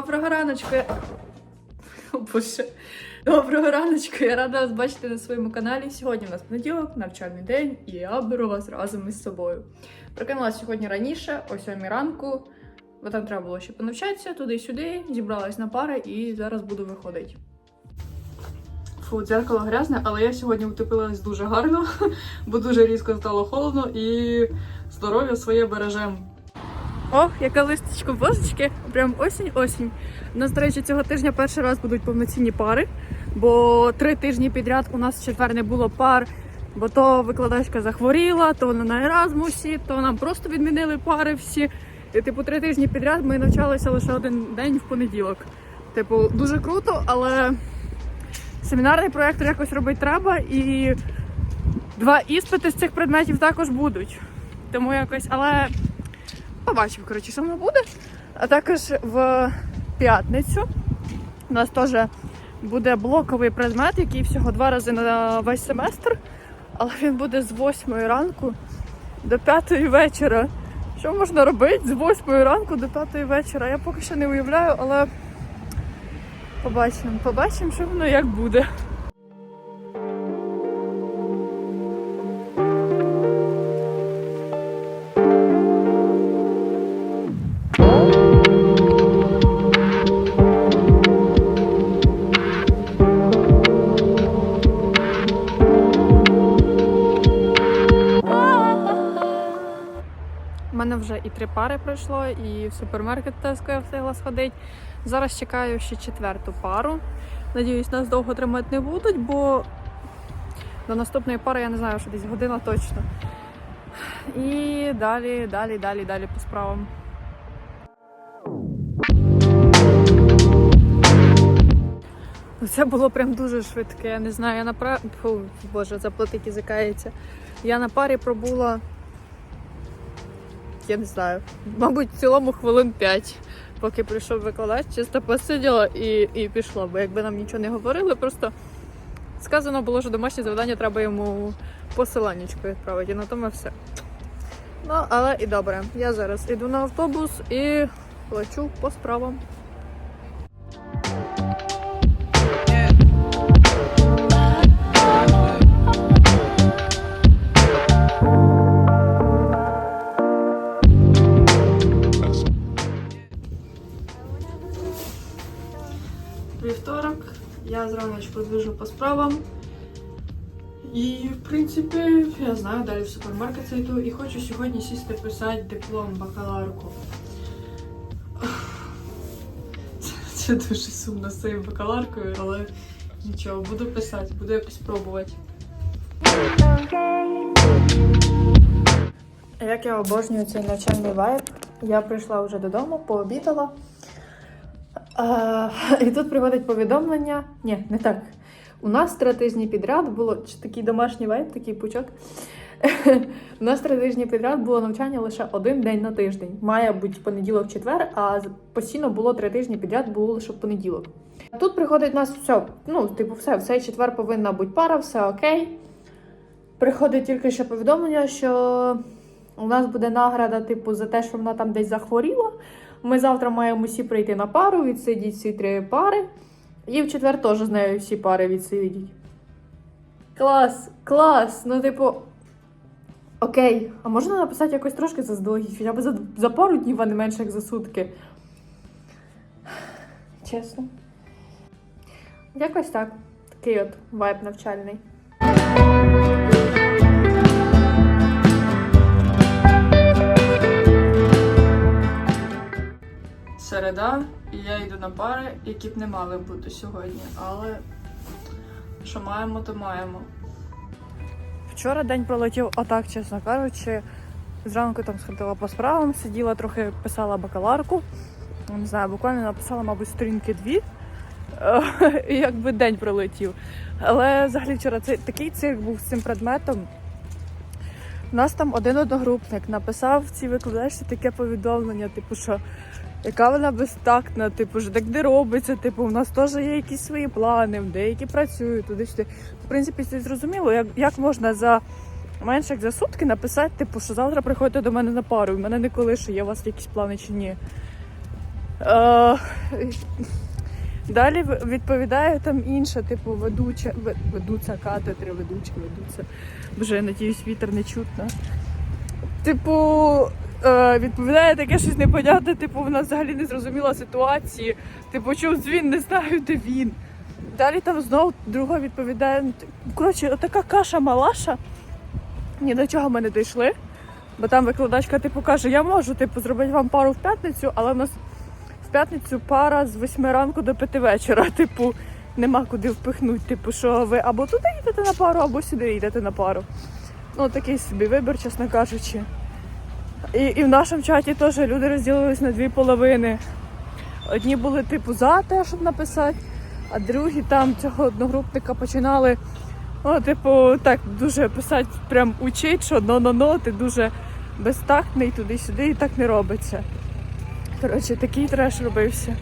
раночку. я- О, Боже. Доброго раночку, я рада вас бачити на своєму каналі. Сьогодні у нас понеділок, навчальний день, і я беру вас разом із собою. Прокинулася сьогодні раніше, о 7 ранку, бо там треба було ще понавчатися туди-сюди, зібралась на пари і зараз буду виходити. Фу, дзеркало грязне, але я сьогодні утепилась дуже гарно, бо дуже різко стало холодно і здоров'я своє бережем. Ох, яка листочка божечки, прям осінь-осінь. У нас, до речі, цього тижня перший раз будуть повноцінні пари, бо три тижні підряд у нас четвер не було пар, бо то викладачка захворіла, то вона на Еразмусі, то нам просто відмінили пари всі. І, типу, три тижні підряд ми навчалися лише один день в понеділок. Типу, дуже круто, але семінарний проєктор якось робити треба, і два іспити з цих предметів також будуть. Тому якось, але побачимо, коротше, що воно буде. А також в п'ятницю у нас теж буде блоковий предмет, який всього два рази на весь семестр, але він буде з 8 ранку до 5 вечора. Що можна робити з 8 ранку до 5 вечора? Я поки що не уявляю, але побачимо, побачимо, що воно як буде. У мене вже і три пари пройшло, і в супермаркет Tesco я встигла сходити. Зараз чекаю ще четверту пару. Надіюсь, нас довго тримати не будуть, бо до наступної пари я не знаю, що десь година точно. І далі, далі, далі, далі по справам. Це було прям дуже швидке. Я не знаю, я на пра... Фу, Боже, заплатить і закається. Я на парі пробула я не знаю, мабуть, в цілому хвилин 5, поки прийшов викладач, чисто посиділа і, і пішла. Бо якби нам нічого не говорили, просто сказано було, що домашнє завдання треба йому посиланнячку відправити, і на тому все. Ну, але і добре. Я зараз іду на автобус і плачу по справам. Справам. І, в принципі, я знаю, далі в супермаркет зайду і хочу сьогодні сісти писати диплом бакаларку. Це, це дуже сумно з цією бакаларкою, але нічого, буду писати, буду якось пробувати. Як я обожнюю цей навчальний вайб, я прийшла вже додому, пообідала. А, і тут приходить повідомлення. Ні, не так. У нас три тижні підряд було чи такий домашній вайб, такий пучок. У нас три тижні підряд було навчання лише один день на тиждень. Має бути понеділок-четвер, а постійно було три тижні підряд, було лише понеділок. Тут приходить у нас все, ну, типу, все, в цей четвер повинна бути пара, все окей. Приходить тільки ще повідомлення, що у нас буде награда, типу, за те, що вона там десь захворіла. Ми завтра маємо всі прийти на пару, відсидіти всі три пари. І в четвер теж з нею всі пари відсидіть. Клас, клас! Ну, типу. Окей, а можна написати якось трошки заздалегідь, хоча б за, за пару днів, а не менше як за сутки. Чесно. Якось так. Такий от вайб навчальний. Середа, і я йду на пари, які б не мали бути сьогодні, але що маємо, то маємо. Вчора день пролетів отак, чесно кажучи. Зранку там сходила по справам, сиділа трохи писала бакаларку. Не знаю, буквально написала, мабуть, сторінки дві. І якби день пролетів. Але взагалі вчора це такий цирк був з цим предметом. У нас там один одногрупник написав цій викладачці таке повідомлення, типу, що яка вона безтактна, типу, що так не робиться, типу, у нас теж є якісь свої плани, деякі працюють туди-сюди. В принципі, це зрозуміло, як, як можна за менше як за сутки написати, типу, що завтра приходьте до мене на пару, і мене не коли, що є у вас якісь плани чи ні. Е, Далі відповідає там інша, типу, ведуча, ве- ведуця катедри, ведуча, ведуця. Боже, я надіюсь, вітер не чутно. Типу, відповідає таке щось непонятне, типу, вона взагалі не зрозуміла ситуації. Типу, чому він не знаю, де він. Далі там знову друга відповідає. ну, Коротше, така каша малаша. Ні до чого ми не дійшли. Бо там викладачка типу каже, я можу типу, зробити вам пару в п'ятницю, але в нас в п'ятницю пара з 8 ранку до 5 вечора. Типу, нема куди впихнути. Типу, що ви або туди йдете на пару, або сюди йдете на пару. Ну, такий собі вибір, чесно кажучи. І, і в нашому чаті теж люди розділились на дві половини. Одні були, типу, за те, щоб написати, а другі там цього одногрупника починали. Ну, типу, так дуже писати, прям учить, що но-но-но, ти дуже безтактний туди-сюди і так не робиться. Коротше, такий треш робився.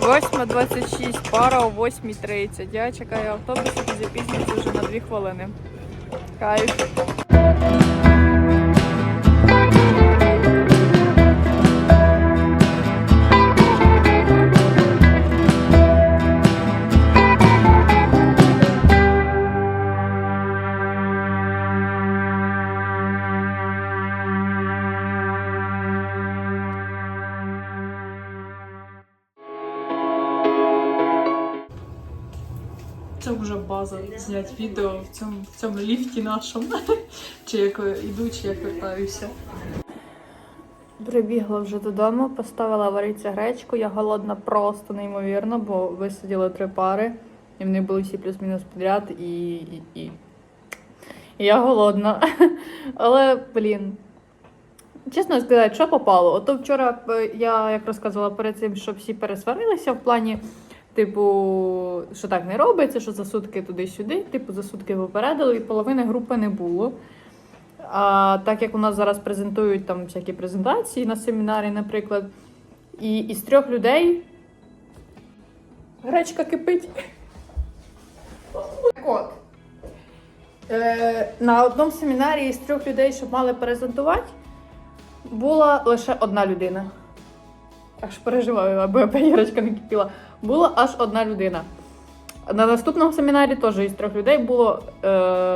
8.26, пара о 8.30. Я чекаю автобус, який запізнюється вже на 2 хвилини. Кайф. Зняти відео в цьому, в цьому ліфті нашому. Чи як йду, чи як вертаюся. Прибігла вже додому, поставила варитися гречку. Я голодна просто неймовірно, бо висадили три пари, і вони були всі плюс-мінус підряд, і, і, і... і я голодна. Але, блін. Чесно сказати, що попало? Ото вчора е, я як розказувала перед цим, що всі пересварилися в плані, типу, що так не робиться, що за сутки туди-сюди, типу, за сутки попередили, і половини групи не було. А так як у нас зараз презентують там всякі презентації на семінарі, наприклад, і із трьох людей гречка кипить. Так от. Е, на одному семінарі із трьох людей, що мали презентувати, була лише одна людина. Аж переживаю, аби паєрочка не кипіла. Була аж одна людина. На наступному семінарі теж із трьох людей було е,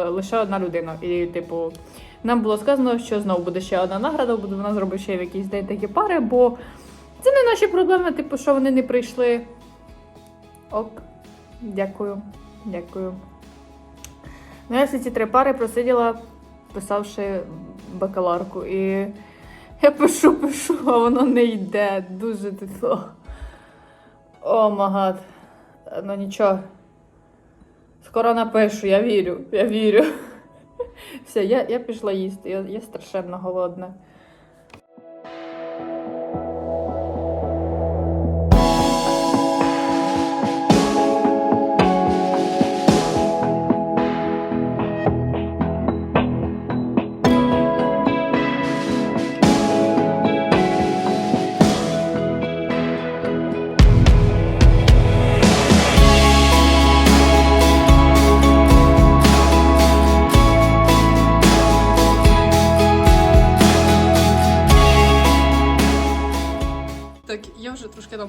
лише одна людина. І, типу, нам було сказано, що знову буде ще одна награда, буде вона зробить ще в якийсь день такі пари, бо це не наші проблеми, типу, що вони не прийшли. Ок, дякую, дякую. Ну, я всі ці три пари просиділа, писавши бакаларку. І я пишу, пишу, а воно не йде. Дуже типу. О, магад. Ну нічого. Скоро напишу, я вірю, я вірю. Все, я, я пішла їсти, я, я страшенно голодна.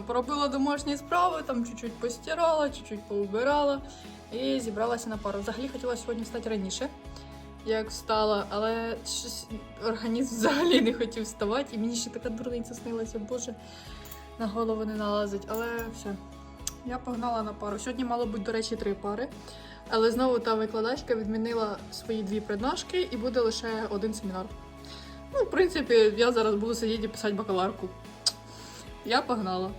Поробила домашні справи, там чуть-чуть постирала, чуть-чуть поубирала і зібралася на пару. Взагалі хотіла сьогодні встати раніше, як встала, але організм взагалі не хотів вставати, і мені ще така дурниця снилася, боже, на голову не налазить. Але все, я погнала на пару. Сьогодні мало бути, до речі, три пари. Але знову та викладачка відмінила свої дві преднашки і буде лише один семінар. Ну, в принципі, я зараз буду сидіти і писати бакаларку. Я погнала.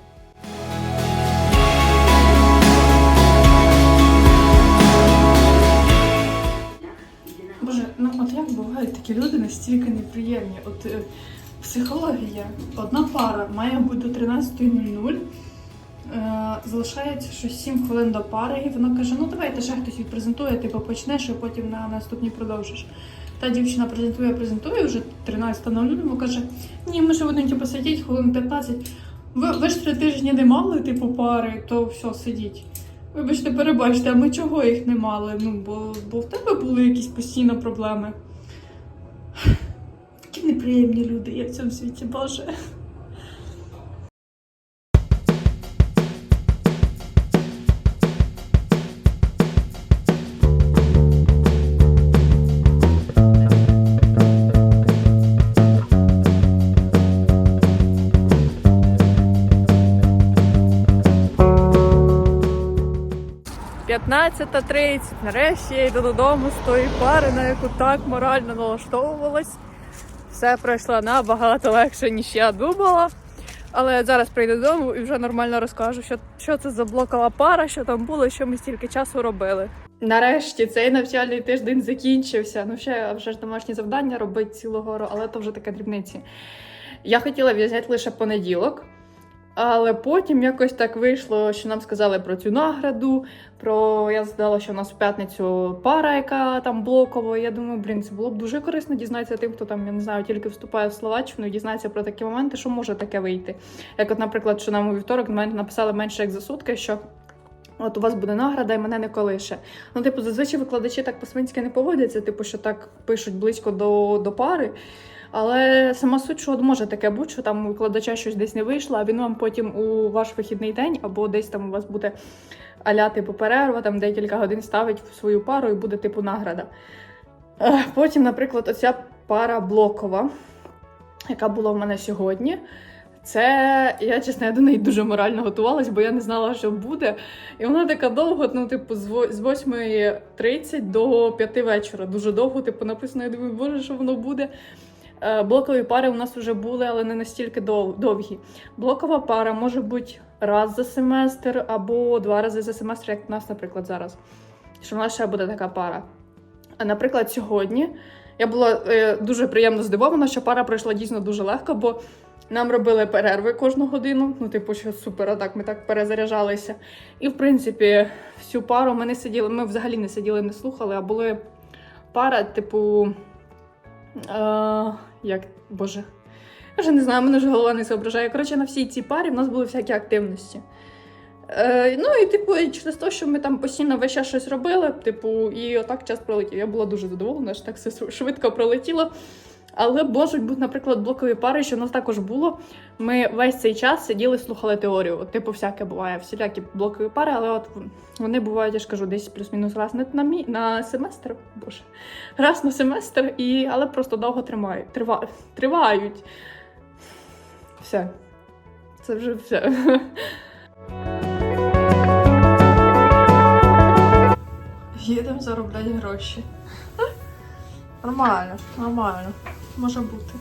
Боже, ну от як бувають такі люди настільки неприємні. От е, психологія, одна пара має бути до 13.00. Е, залишається щось 7 хвилин до пари, і вона каже: ну давайте ще хтось відпрезентує, типу почнеш, і потім на наступній продовжиш. Та дівчина презентує, презентує вже 13.00, вона каже: ні, ми ще будемо типу, сидіти хвилин 15. Ви, ви ж три тижні не мали, типу, пари, то все, сидіть. Вибачте, перебачте, а ми чого їх не мали? Ну, бо, бо в тебе були якісь постійно проблеми. Такі неприємні люди є в цьому світі, Боже. 15.30. Нарешті я йду додому з тої пари, на яку так морально налаштовувалась. Все пройшло набагато легше, ніж я думала. Але зараз прийду додому і вже нормально розкажу, що, що це за блокова пара, що там було, що ми стільки часу робили. Нарешті цей навчальний тиждень закінчився. Ну, ще вже ж домашні завдання робити цілу гору, але то вже таке дрібниці. Я хотіла взяти лише понеділок, але потім якось так вийшло, що нам сказали про цю награду. Про я згадала, що у нас в п'ятницю пара, яка там блокова. Я думаю, блін, це було б дуже корисно дізнатися тим, хто там, я не знаю, тільки вступає в Словаччину, дізнається про такі моменти, що може таке вийти. Як, от, наприклад, що нам у вівторок написали менше як за сутки, що. От у вас буде награда, і мене не колише. Ну, типу, зазвичай викладачі так по-свинськи не поводяться, типу, що так пишуть близько до, до пари. Але сама суть, що може таке бути, що там викладача щось десь не вийшло, а він вам потім у ваш вихідний день або десь там у вас буде аля типу перерва, там декілька годин ставить в свою пару і буде типу награда. Е, Потім, наприклад, оця пара блокова, яка була в мене сьогодні. Це я чесно, я до неї дуже морально готувалась, бо я не знала, що буде. І вона така довго, ну, типу, з 8.30 до 5 вечора. Дуже довго, типу, написано, я думаю, боже, що воно буде. Е, Блокові пари у нас вже були, але не настільки довгі. Блокова пара може бути раз за семестр або два рази за семестр, як у нас, наприклад, зараз. Що в нас ще буде така пара. А, наприклад, сьогодні я була е, дуже приємно здивована, що пара пройшла дійсно дуже легко, бо нам робили перерви кожну годину. Ну, типу, що супер, а так ми так перезаряджалися. І, в принципі, всю пару ми не сиділи, ми взагалі не сиділи, не слухали, а були пара, типу. Е, як, боже. Я вже не знаю, мене ж голова не зображає. Коротше, на всій цій парі в нас були всякі активності. Е, ну і типу, через те, що ми там постійно весь час щось робили, типу, і отак час пролетів. Я була дуже задоволена, що так все швидко пролетіло. Але можуть бути, наприклад, блокові пари, що в нас також було. Ми весь цей час сиділи, слухали теорію. Типу, всяке буває, всілякі блокові пари, але от вони бувають, я ж кажу, десь плюс-мінус раз на, мі... на семестр. Боже, раз на семестр, і... але просто довго тримають. Трива... Тривають. Все. Це вже все. Їдемо заробляти гроші. Нормально, нормально. Може бути.